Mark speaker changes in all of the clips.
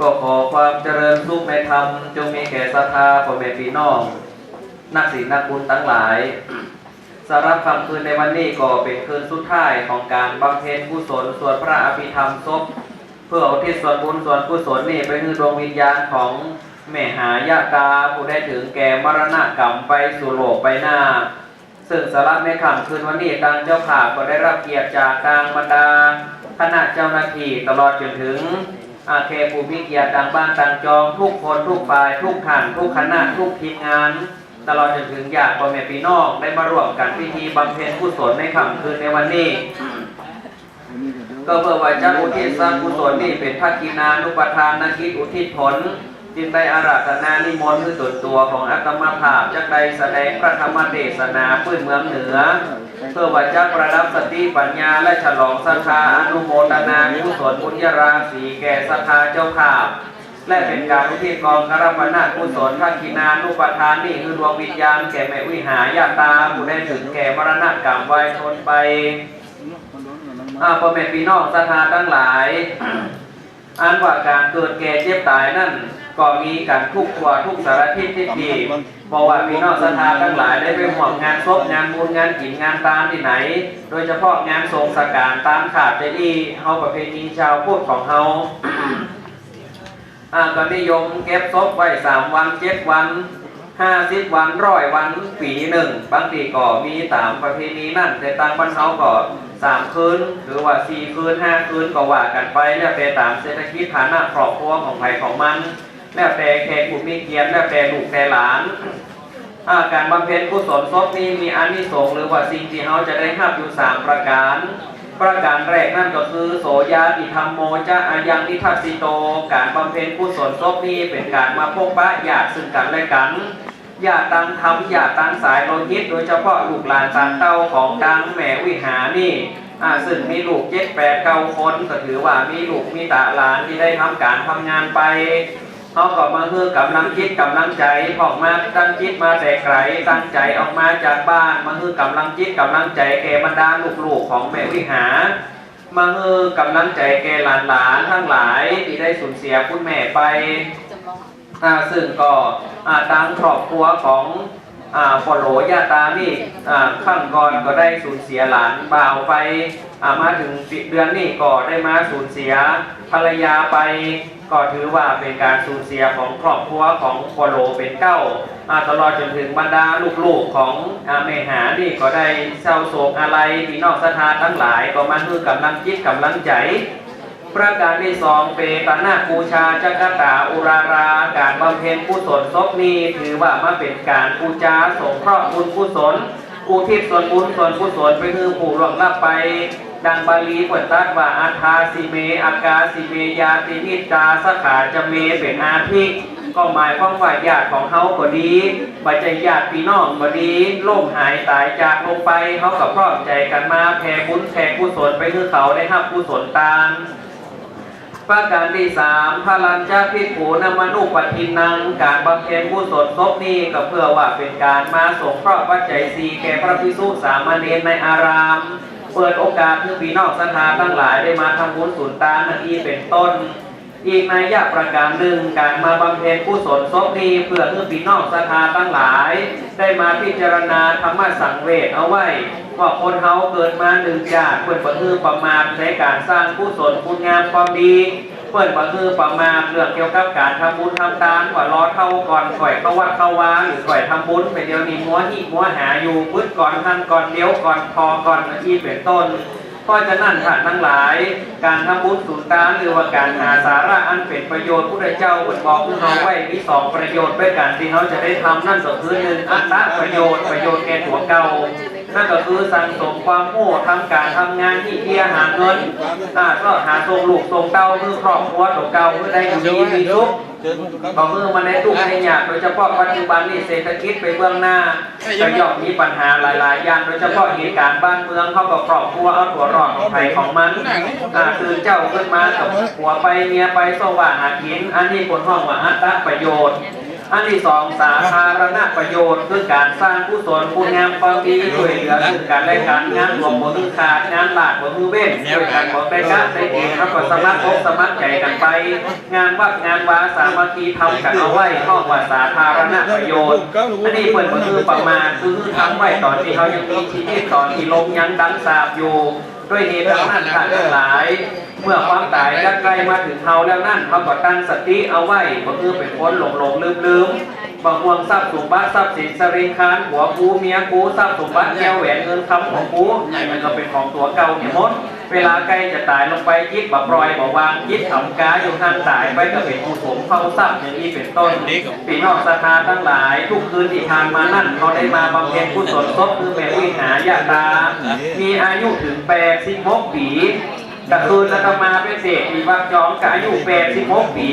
Speaker 1: ก็ขอความเจริญสุขในธรรมจงมีแก่ศรัทธาพ่อแม่พี่น้อง นักศีลนักบุญทั้งหลายสำหรับคำคืนในวันนี้ก็เป็นคืนสุดท้ายของการบำเพ็ญกุศลส่วดพระอภิธรรมศพเพื่ออุทิศส่วนบุญส่วนกุศลนี่ไปคือดวงวิญญาณของแม่หายาตาผู้ได้ถึงแก่มรณะกรรมไปสู่โลกไปหน้า ซึ่งสาระในคำคืนวันนี้ทางเจ้าข่าก็ได้รับเกียรติจากทางบรรดาคณะเจ้าหน้าที่ตลอดจนถึง อาเคผู้มีเกียรติต่างบ้านต่างจองทุกคนทุกฝ่ายทุกท่านทุกคณะทุกทีมงาน ตลอดจนถึงญาติพ่อแม่พี่น้องได้มาร่วมกันพิธีบำเพ็ญกุศลในค่ำคืนในวันนี้ ก็เพื่อว่าจะอุทิศสร้างกุศลนี่เป็นทักกินานุปทานนาคิดอุทิศผลจึงได้อาราธนานิมนต์คือตนตัวของอัตมาภาพจักได้แสดงพระธรรมเทศนาพื้นเมืองเหนือ เพื่อว่าจะประดับสติปัญญาและฉลองศรัทธาอนุโมทนากุศลบุญญาราศีแก่ศรัทธาเจ้าข่าและเป็นการอุทิศกองกรรมนากุศลทักกินานุปทานนี่คือดวงวิญญาณแก่แม่วิหายาตาผู้ได้ถึงแก่มรณะกรรมไว้ชนไปอาพ่อแม่พี่น้องศรัทธาทั้งหลายอันว่าการเกิดแก่เจ็บตายนั่นก็มีการทุกข์กว่าทุกสารทิศที่ดี เพราะว่าพี่น้องศรัทธาทั้งหลายได้ไปห่วงงานศพงานบุญงานกินงานตามที่ไหน โดยเฉพาะงานทรงสการตามขาดใจดีเฮาประเพณีชาวพุทธของเฮาอ่าก็นิยมเก็บศพไว้สามวันเจ็ดวันห้าสิบวันร้อยวันปีหนึ่งบางทีก็มีตามประเพณีนั่นแต่ตางบ้านเขาก็สามคืนหรือว่าสี่คืนห้าคืนก็ว่ากันไปแล้วแต่ตามเศรษฐกิจฐานะครอบครัวของใครของมัน แล้วแต่แขกผู้มีเกียรติแล้วแต่ลูกแต่หลานอาการบำเพ็ญกุศลศพนี้มีอานิสงส์หรือว่าสิ่งที่เขาจะได้รับอยู่สามประการ ประการแรกนั่นก็คือ โสยาติธรรมโมจะอายังนิทัสสิโต การบำเพ็ญกุศลศพนี้เป็นการมาพบปะญาติซึ่งกันและกันญาติตังธรรมญาติตังสายโลหิตโดยเฉพาะลูกหลานตางเต้าของดังแม่วิหารนี่อาซึ่งมีลูกเจ็ดแปดเก้าคนก็ถือว่ามีลูกมีตาหลานที่ได้ทำการทำงานไป เขาก็มาเฮือกำลังคิดกำลังใจออกมาตั้งจิตมาแต่ไกลตั้งใจออกมาจากบ้าน มาเฮือกำลังจิตกำลังใจแก่บรรดาลูกๆของแม่วิหารมาเฮือกำลังใจแก่หลานๆทั้งหลายที่ได้สูญเสียคุณแม่ไปอ่าซึ่งก็อ่าตามครอบครัวของอ่า ปอโหลยาตานี่อ่าข้งก่อนก็ได้สูญเสียหลานบ่าวไปอ่ามาถึงเดือนนี้ก็ได้มาสูญเสียภรรยาไป ก็ถือว่าเป็นการสูญเสียของครอบครัวของปอโหลเป็นเก้าอ่าตลอดจนถึงบรรดาลูกๆของอาเมหานี่ก็ได้เศร้าโศกอะไรพี่น้องศรัทธาทั้งหลายก็มาคือกำลังจิตกำลังใจ ประการที่สองเปตนาปูชาจักตาอุราราการบำเพ็ญกุศลศพนี้ถือว่ามาเป็นการปูจาสงเคราะห์บุญกุศลอุทิศส่วนบุญส่วนกุศลไปคือผู้ล่วงลับไป ดังบาลีเปิดตัดว่าอาทาสิเม อากาสิเมยาตินิจาสขาจะเมเป็นอาทิก็หมายความว่าญาติของเขาก็ดีบัจจัยญาติพี่น้องก็ดีล่มหายตายจากลงไปเขากับพร้อมใจกันมาแผ่บุญแผ่กุศลไปคือเขาได้รับกุศลตาม ประการที่สามพลัญจาพิผูนมนุปทินัง การบำเพ็ญกุศลศพนี้ก็เพื่อว่าเป็นการมาสงเคราะห์ปัจจัยสีแก่พระภิกษุสามเณรในอาราม เปิดโอกาสให้พี่น้องศรัทธาทั้งหลายได้มาทำบุญสุนตานนั่นอีเป็นต้น อีกในยะประการหนึ่งการมาบำเพ็ญกุศลศพนี้เพื่อให้พี่น้องศรัทธาทั้งหลาย ได้มาพิจารณาธรรมะสังเวชเอาไว้ ว่าคนเฮาเกิดมาหนึ่งชาติเพื่อนประคือประมาทในการสร้างกุศลคุณงามความดีเพื่อนประคือประมาทเรื่องเกี่ยวกับการทำบุญทำทานว่ารอเท่าก่อนก่อยเข้าวัดเข้าวาหรือก่อยทำบุญไปเดียวนี้มัวหิมัวหาอยู่พึ่ก่อนทันก่อนเดียวก่อนพอก่อนที่เป็นต้น เพราะฉะนั้นท่านทั้งหลาย การทำบุญสุนทานหรือว่าการหาสาระอันเป็นประโยชน์ผู้ใดเจ้าบนบอกผู้เราไว้มีสองประโยชน์ด้วยกันที่เขาจะได้ทำนั่นก็คือหนึ่งอัตตะประโยชน์ประโยชน์แก่ตัวเก่านั่นก็คือสังสมความโง่ทั้งการทำงานที่เพียหาเงินอ่าก็หาทรงลูกทรงเต้าคือครอบครัวตัวเก่าคือได้อยู่ดีมีสุข ก็คือมันในทุกข์ในยากโดยเฉพาะปัจจุบันนี้เศรษฐกิจไปเบื้องหน้าก็ย่อมมีปัญหาหลาย ๆ อย่างโดยเฉพาะเหตุการณ์บ้านเมืองเขาก็ครอบครัวเอาตัวรอดของใครของมันอ่าคือเจ้าขึ้นมากับหัวไปเมียไปสว่างหากินอันนี้ผลห้องว่าอัตตะประโยชน์ อันที่สองสาธารณประโยชน์คือการสร้างกุศลคุณงามความดีช่วยเหลือซึ่งกันและกันงานหลวงบ่มือขาดงานหลาดบ่มือเว้นช่วยกันบอกได้กะได้เองแล้วก็สมัครอกสมัครใจกันไป งานวัดงานวาสามัคคีทำกันเอาไว้ข้อว่าสาธารณประโยชน์อันนี้เปิดก็คือประมาณคือทำไว้ตอนที่เขายังมีชีวิตตอนที่ลมยังดังสาบอยู่ ด้วยเหตุดังนั้นท่านทั้งหลาย เมื่อความตายจะใกล้มาถึงเขาแล้วนั่นเขาก็ตั้งสติเอาไว้ก็คือเป็นคนหลงหลงลืมลืมบางห่วงทรัพย์สมบัติทรัพย์สินสริงคานหัวกูเมียกูทรัพย์สมบัติแก้วแหวนเงินคำของกูไอ้มันก็เป็นของตัวเก่าเนี่ยหมด เวลาใกล้จะตายลงไปยิดบ่ปล่อยบ่วางยิดทำกาอยู่ทางตายไปก็เป็นผู้สมเฝ้าทรัพย์อย่างนี้เป็นต้นปีนอกสถานทั้งหลาย ทุกคืนที่ทานมานั่นเขาได้มาบำเพ็ญกุศลศพคือแม่วิหารยาตา มีอายุถึงแปดสิบหกปีะคืนแล้วก็มาเป็นเศษมีวักจองกับอายุ86ปี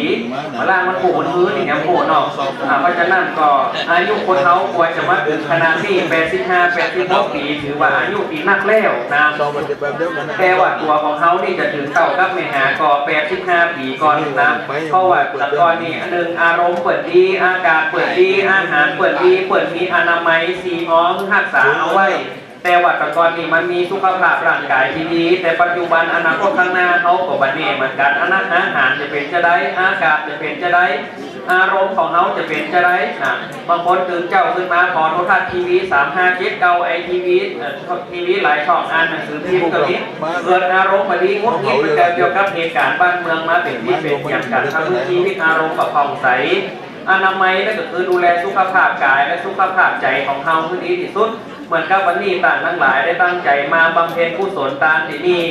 Speaker 1: มาล่างมันผูกบนพื้นอย่างเงี้ยโผล่เนาะอ่าเพราะฉะนั้นก็อายุคนเขาควรจะมาถึงขนาดที่85 86ปีถือว่าอายุปีนักแล้วนะ
Speaker 2: เรามันจะแบบเดียวกันนะ
Speaker 1: แต่ว่าตัวของเขานี่จะถึงเต่ากับเมหาก่อแปดสิบห้าปีก่อนนะเพราะว่าตะกอนนี่อันหนึ่งอารมณ์เปิดดีอากาศเปิดดีอาหารเปิดดีเปิดมีอนามัยสีอ้อมรักษาเอาไว้ แต่ว่าแตะกอนนี่มันมีสุขภาพร่างกายที่ดี แต่ปัจจุบันอนาคตข้างหน้าเขาก็บันเน่เหมือนกันอนาอาหารจะเป็นจะได้อากาศจะเป็นจะได้อารมณ์ของเขาจะเป็นจะได้นะบางคนตื่นเจ้าขึ้นมาขอโทรทัศน์ทีวีสามห้าเจ็ดเก้าไอทีวีทีวีหลายช่องอ่านหนังสือพิมพ์ก็มีเกิดอารมณ์มาดีงดงิดไปแต่เกี่ยวกับเหตุการณ์บ้านเมืองมาเป็นที่เป็นอย่างกันทำให้ชีวิตอารมณ์กับผ่องใสอนามัยนั่นก็คือดูแลสุขภาพกายและสุขภาพใจของเขาที่ดีที่สุด เหมือนกับวันนี้ต่างทั้งหลายได้ตั้งใจมาบำเพ็ญกุศลตามที่นี่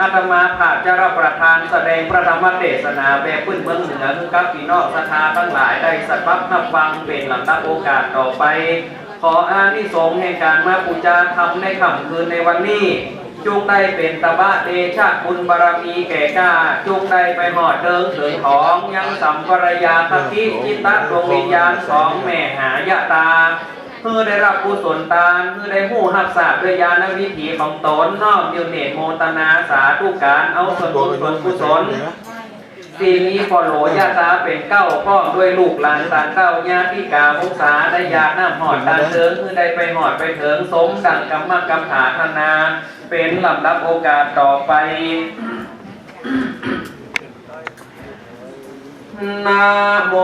Speaker 1: อาตมาผาดจะรับประทานแสดงพระธรรมเทศนาแบบพื้นเมืองเหนือคือกับพี่น้องศรัทธาทั้งหลายได้สัตว์รับนับฟังเป็นลำดับโอกาสต่อไป ขออานิสงส์แห่งการมาปูจาธรรมในค่ำคืนในวันนี้จงได้เป็นตบะเดชะบุญบารมีแก่กล้าจงได้ไปหอดเดิงถึงของยังสัมปรายาตติจิตตะดวงวิญญาณของแม่หายะตา พื่อได้รับกุศลตานเพื่อได้หู้หักษาด้วยญาณวิถีของตนน้อมยิวเนตโมตนาสาธุการเอาส่วนบุญส่วนกุศลปีนี้พอโหลยาตาเป็นเก้าพ้อมด้วยลูกหลานตานเก้าญาติกามุสาได้ยาหน้ำหอดตานเถิงคือได้ไปหอดไปเถิงสมดังกรรมกรรมฐานนา เป็นลำดับโอกาสต่อไปนะโม